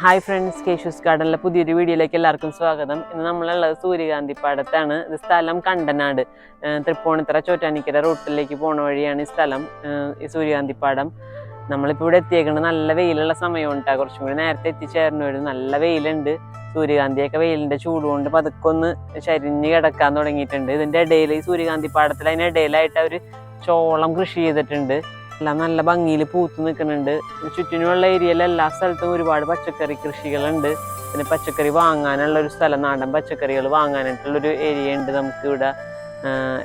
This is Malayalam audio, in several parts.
ഹായ് ഫ്രണ്ട്സ് കേശൂസ് ഗാർഡനിലെ പുതിയൊരു വീഡിയോയിലേക്ക് എല്ലാവർക്കും സ്വാഗതം. ഇന്ന് നമ്മളുള്ളത് സൂര്യകാന്തി പാടത്താണ്. ഇത് സ്ഥലം കണ്ടനാട്. തൃപ്പൂണിത്തറ ചോറ്റാനിക്കര റൂട്ടിലേക്ക് പോണ വഴിയാണ് ഈ സ്ഥലം. ഈ സൂര്യകാന്തി പാടം. നമ്മളിപ്പോൾ ഇവിടെ എത്തിയേക്കുന്നത് നല്ല വെയിലുള്ള സമയം കേട്ടോ കുറച്ചും കൂടി നേരത്തെ എത്തിച്ചേർന്നു. വരും നല്ല വെയിലുണ്ട്. സൂര്യകാന്തിയൊക്കെ വെയിലിന്റെ ചൂട് കൊണ്ട് പതുക്കൊന്ന് ചരിഞ്ഞ് കിടക്കാൻ തുടങ്ങിയിട്ടുണ്ട്. ഇതിന്റെ ഇടയിൽ ഈ സൂര്യകാന്തി പാടത്തിൽ അതിനിടയിലായിട്ട് അവർ ചോളം കൃഷി ചെയ്തിട്ടുണ്ട്. എല്ലാം നല്ല ഭംഗിയിൽ പൂത്ത് നിൽക്കുന്നുണ്ട്. ചുറ്റിനുമുള്ള ഏരിയയിൽ എല്ലാ സ്ഥലത്തും ഒരുപാട് പച്ചക്കറി കൃഷികളുണ്ട്. പിന്നെ പച്ചക്കറി വാങ്ങാനുള്ള ഒരു സ്ഥലം നാടൻ പച്ചക്കറികൾ വാങ്ങാനായിട്ടുള്ളൊരു ഏരിയ ഉണ്ട് നമുക്ക് ഇവിടെ.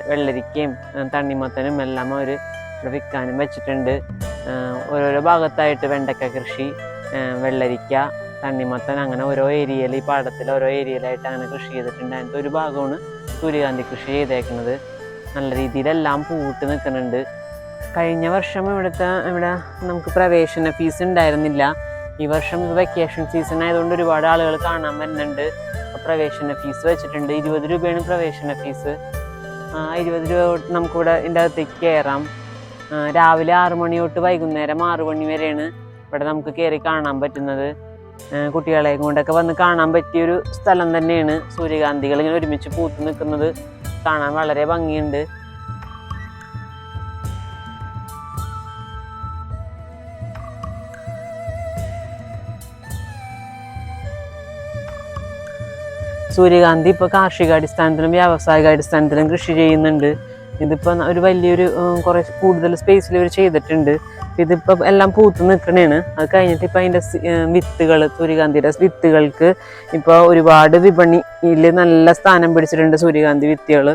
വെള്ളരിക്കയും തണ്ണിമത്തനും എല്ലാം അവർ ഇവിടെ വിൽക്കാനും വെച്ചിട്ടുണ്ട്. ഓരോരോ ഭാഗത്തായിട്ട് വെണ്ടക്ക കൃഷി വെള്ളരിക്ക തണ്ണിമത്തൻ അങ്ങനെ ഓരോ ഏരിയയിൽ ഈ പാടത്തിൽ ഓരോ ഏരിയയിലായിട്ട് അങ്ങനെ കൃഷി ചെയ്തിട്ടുണ്ട്. അതിന്റെ ഒരു ഭാഗമാണ് സൂര്യകാന്തി കൃഷി ചെയ്തേക്കുന്നത്. നല്ല രീതിയിലെല്ലാം പൂവിട്ട് നിൽക്കുന്നുണ്ട്. കഴിഞ്ഞ വർഷം ഇവിടുത്തെ ഇവിടെ നമുക്ക് പ്രവേശന ഫീസ് ഉണ്ടായിരുന്നില്ല. ഈ വർഷം വെക്കേഷൻ സീസൺ ആയതുകൊണ്ട് ഒരുപാട് ആളുകൾ കാണാൻ വരുന്നുണ്ട്. പ്രവേശന ഫീസ് വെച്ചിട്ടുണ്ട്. ഇരുപത് രൂപയാണ് പ്രവേശന ഫീസ് ആ, ഇരുപത് രൂപ തൊട്ട് നമുക്കിവിടെ ഇതിന്റെ അകത്തേക്ക് കയറാം. രാവിലെ ആറ് മണി തൊട്ട് വൈകുന്നേരം ആറ് മണി വരെയാണ് ഇവിടെ നമുക്ക് കയറി കാണാൻ പറ്റുന്നത്. കുട്ടികളെയും കുട്ടികളെ കൊണ്ടൊക്കെ വന്ന് കാണാൻ പറ്റിയൊരു സ്ഥലം തന്നെയാണ് സൂര്യകാന്തികൾ ഇങ്ങനെ ഒരുമിച്ച് പൂത്ത് നിൽക്കുന്നത്. കാണാൻ വളരെ ഭംഗിയുണ്ട്. സൂര്യകാന്തി ഇപ്പോൾ കാർഷിക അടിസ്ഥാനത്തിലും വ്യാവസായിക അടിസ്ഥാനത്തിലും കൃഷി ചെയ്യുന്നുണ്ട്. ഇതിപ്പോൾ ഒരു വലിയൊരു കുറേ കൂടുതൽ സ്പേസിൽ ഇവർ ചെയ്തിട്ടുണ്ട്. ഇതിപ്പോൾ എല്ലാം പൂത്ത് നിൽക്കണേണ് അത് കഴിഞ്ഞിട്ട് ഇപ്പോൾ അതിന്റെ വിത്തുകൾ സൂര്യകാന്തിയുടെ വിത്തുകൾക്ക് ഇപ്പോൾ ഒരുപാട് വിപണിയിൽ നല്ല സ്ഥാനം പിടിച്ചിട്ടുണ്ട് സൂര്യകാന്തി വിത്തുകൾ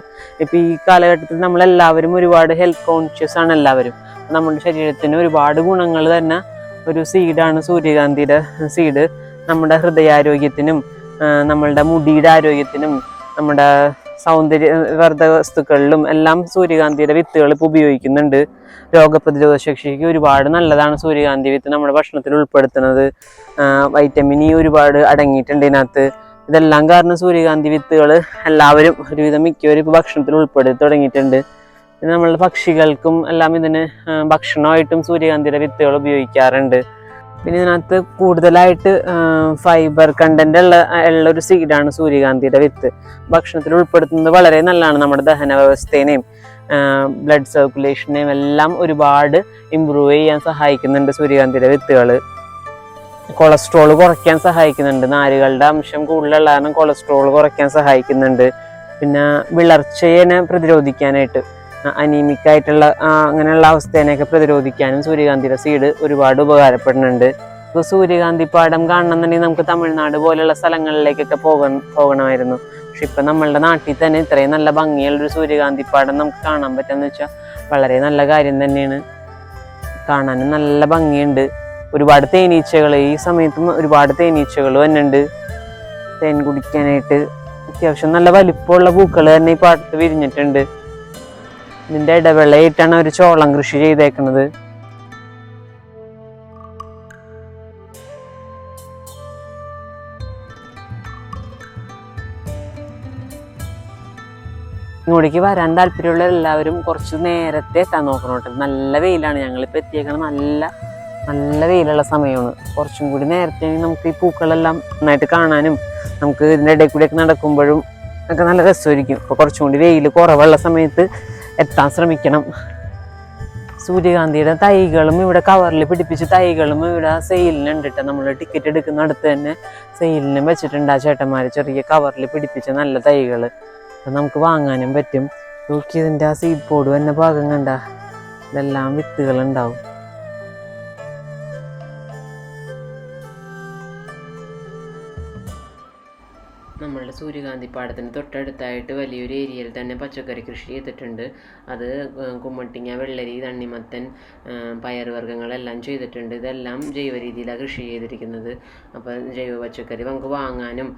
ഇപ്പോൾ ഈ കാലഘട്ടത്തിൽ നമ്മളെല്ലാവരും ഒരുപാട് ഹെൽത്ത് കോൺഷ്യസ് ആണ് എല്ലാവരും. നമ്മുടെ ശരീരത്തിന് ഒരുപാട് ഗുണങ്ങൾ തന്നെ ഒരു സീഡാണ് സൂര്യകാന്തിയുടെ സീഡ് നമ്മുടെ ഹൃദയാരോഗ്യത്തിനും നമ്മളുടെ മുടിയുടെ ആരോഗ്യത്തിനും നമ്മുടെ സൗന്ദര്യ വർദ്ധ വസ്തുക്കളിലും എല്ലാം സൂര്യകാന്തിയുടെ വിത്തുകൾ ഇപ്പോൾ ഉപയോഗിക്കുന്നുണ്ട്. രോഗപ്രതിരോധ ശേഷിക്ക് ഒരുപാട് നല്ലതാണ് സൂര്യകാന്തി വിത്ത് നമ്മുടെ ഭക്ഷണത്തിൽ ഉൾപ്പെടുത്തുന്നത്. വൈറ്റമിൻ ഇ ഒരുപാട് അടങ്ങിയിട്ടുണ്ട് ഇതിനകത്ത്. ഇതെല്ലാം കാരണം സൂര്യകാന്തി വിത്തുകൾ എല്ലാവരും ഒരുവിധം മിക്കവരും ഇപ്പോൾ ഭക്ഷണത്തിൽ ഉൾപ്പെടുത്തി തുടങ്ങിയിട്ടുണ്ട്. പിന്നെ നമ്മളുടെ പക്ഷികൾക്കും എല്ലാം ഇതിന് ഭക്ഷണമായിട്ടും സൂര്യകാന്തിയുടെ വിത്തുകൾ ഉപയോഗിക്കാറുണ്ട്. പിന്നെ ഇതിനകത്ത് കൂടുതലായിട്ട് ഫൈബർ കണ്ടന്റ് ഉള്ള ഉള്ള ഒരു സീഡാണ് സൂര്യകാന്തിയുടെ വിത്ത്. ഭക്ഷണത്തിൽ ഉൾപ്പെടുത്തുന്നത് വളരെ നല്ലതാണ് നമ്മുടെ ദഹന വ്യവസ്ഥേനെയും ബ്ലഡ് സർക്കുലേഷനെയും എല്ലാം ഒരുപാട് ഇമ്പ്രൂവ് ചെയ്യാൻ സഹായിക്കുന്നുണ്ട് സൂര്യകാന്തിയുടെ വിത്തുകൾ കൊളസ്ട്രോൾ കുറയ്ക്കാൻ സഹായിക്കുന്നുണ്ട്. നാരുകളുടെ അംശം കൂടുതലുള്ള കാരണം കൊളസ്ട്രോൾ കുറയ്ക്കാൻ സഹായിക്കുന്നുണ്ട്. പിന്നെ വിളർച്ചയെ പ്രതിരോധിക്കാനായിട്ട്. അനീമിക് ആയിട്ടുള്ള ആ, അങ്ങനെയുള്ള അവസ്ഥേനെയൊക്കെ പ്രതിരോധിക്കാനും സൂര്യകാന്തിയുടെ സീഡ് ഒരുപാട് ഉപകാരപ്പെടുന്നുണ്ട്. ഇപ്പോൾ സൂര്യകാന്തി പാടം കാണണമെന്നുണ്ടെങ്കിൽ നമുക്ക് തമിഴ്നാട് പോലെയുള്ള സ്ഥലങ്ങളിലേക്കൊക്കെ പോകണം പോകണമായിരുന്നു. പക്ഷെ ഇപ്പം നമ്മളുടെ നാട്ടിൽ തന്നെ ഇത്രയും നല്ല ഭംഗിയുള്ളൊരു സൂര്യകാന്തി പാടം നമുക്ക് കാണാൻ പറ്റുമെന്ന് വെച്ചാൽ വളരെ നല്ല കാര്യം തന്നെയാണ്. കാണാനും നല്ല ഭംഗിയുണ്ട്. ഒരുപാട് തേനീച്ചകൾ ഈ സമയത്തും ഒരുപാട് തേനീച്ചകൾ തന്നെയുണ്ട് തേൻ കുടിക്കാനായിട്ട് അത്യാവശ്യം നല്ല വലിപ്പമുള്ള പൂക്കൾ തന്നെ ഈ പാടത്ത് വിരിഞ്ഞിട്ടുണ്ട്. ഇതിന്റെ ഇടവേളയായിട്ടാണ് അവർ ചോളം കൃഷി ചെയ്തേക്കുന്നത് ഇങ്ങോട്ടേക്ക് വരാൻ താല്പര്യമുള്ള എല്ലാവരും കുറച്ച് നേരത്തെ എത്താൻ നോക്കണം കേട്ടോ. നല്ല വെയിലാണ്. ഞങ്ങളിപ്പോൾ എത്തിയേക്കണം നല്ല നല്ല വെയിലുള്ള സമയമാണ്. കുറച്ചും കൂടി നേരത്തെ നമുക്ക് ഈ പൂക്കളെല്ലാം നന്നായിട്ട് കാണാനും നമുക്ക് ഇതിന്റെ ഇടയിൽ കൂടിയൊക്കെ നടക്കുമ്പോഴും ഒക്കെ നല്ല രസമായിരിക്കും. ഇപ്പൊ കുറച്ചും കൂടി വെയിൽ കുറവുള്ള സമയത്ത് എത്താൻ ശ്രമിക്കണം. സൂര്യകാന്തിയുടെ തൈകളും ഇവിടെ കവറിൽ പിടിപ്പിച്ച് തൈകളും ഇവിടെ സെയിലിനുണ്ട് കേട്ടോ നമ്മൾ ടിക്കറ്റ് എടുക്കുന്ന അടുത്ത് തന്നെ സെയിലിന് വെച്ചിട്ടുണ്ട് ആ ചേട്ടന്മാർ ചെറിയ കവറിൽ പിടിപ്പിച്ച നല്ല തൈകൾ അത് നമുക്ക് വാങ്ങാനും പറ്റും. നോക്കി ഇതിന്റെ ആ സീഡ് ബോർഡ് തന്നെ ഭാഗം കണ്ട ഇതെല്ലാം വിത്തുകൾ നമ്മളുടെ സൂര്യകാന്തി പാടത്തിന് തൊട്ടടുത്തായിട്ട് വലിയൊരു ഏരിയയിൽ തന്നെ പച്ചക്കറി കൃഷി ചെയ്തിട്ടുണ്ട്. അത് കുമ്മട്ടിങ്ങ വെള്ളരി തണ്ണിമത്തൻ പയറുവർഗങ്ങളെല്ലാം ചെയ്തിട്ടുണ്ട്. ഇതെല്ലാം ജൈവ രീതിയിലാണ് കൃഷി ചെയ്തിരിക്കുന്നത്. അപ്പോൾ ജൈവ പച്ചക്കറി നമുക്ക് വാങ്ങാനും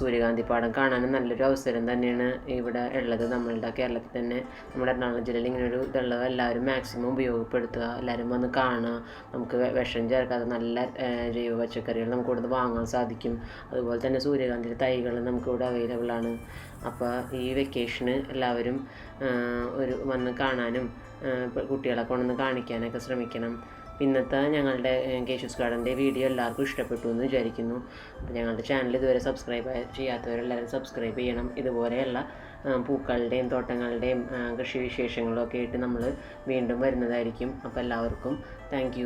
സൂര്യകാന്തി പാടം കാണാനും നല്ലൊരു അവസരം തന്നെയാണ് ഇവിടെ ഉള്ളത്. നമ്മളുടെ കേരളത്തിൽ തന്നെ നമ്മുടെ എറണാകുളം ജില്ലയിൽ ഇങ്ങനൊരു ഇതുള്ളത് എല്ലാവരും മാക്സിമം ഉപയോഗപ്പെടുത്തുക എല്ലാവരും വന്ന് കാണുക. നമുക്ക് വിഷം ചേർക്കാതെ നല്ല ജൈവ പച്ചക്കറികൾ നമുക്ക് ഇവിടുന്ന് വാങ്ങാൻ സാധിക്കും. അതുപോലെ തന്നെ സൂര്യകാന്തിയുടെ തൈകൾ നമുക്കിവിടെ അവൈലബിൾ ആണ്. അപ്പോൾ ഈ വെക്കേഷന് എല്ലാവരും ഒരു വന്ന് കാണാനും കുട്ടികളെ കൊണ്ടൊന്ന് കാണിക്കാനൊക്കെ ശ്രമിക്കണം. ഇന്നത്തെ ഞങ്ങളുടെ കേശൂസ് ഗാർഡന്റെ വീഡിയോ എല്ലാവർക്കും ഇഷ്ടപ്പെട്ടു എന്ന് വിചാരിക്കുന്നു. അപ്പോൾ ഞങ്ങളുടെ ചാനൽ ഇതുവരെ സബ്സ്ക്രൈബ് ചെയ്യാത്തവരെല്ലാവരും സബ്സ്ക്രൈബ് ചെയ്യണം. ഇതുപോലെയുള്ള പൂക്കളുടെയും തോട്ടങ്ങളുടെയും കൃഷി വിശേഷങ്ങളൊക്കെ ആയിട്ട് നമ്മൾ വീണ്ടും വരുന്നതായിരിക്കും. അപ്പോൾ എല്ലാവർക്കും താങ്ക്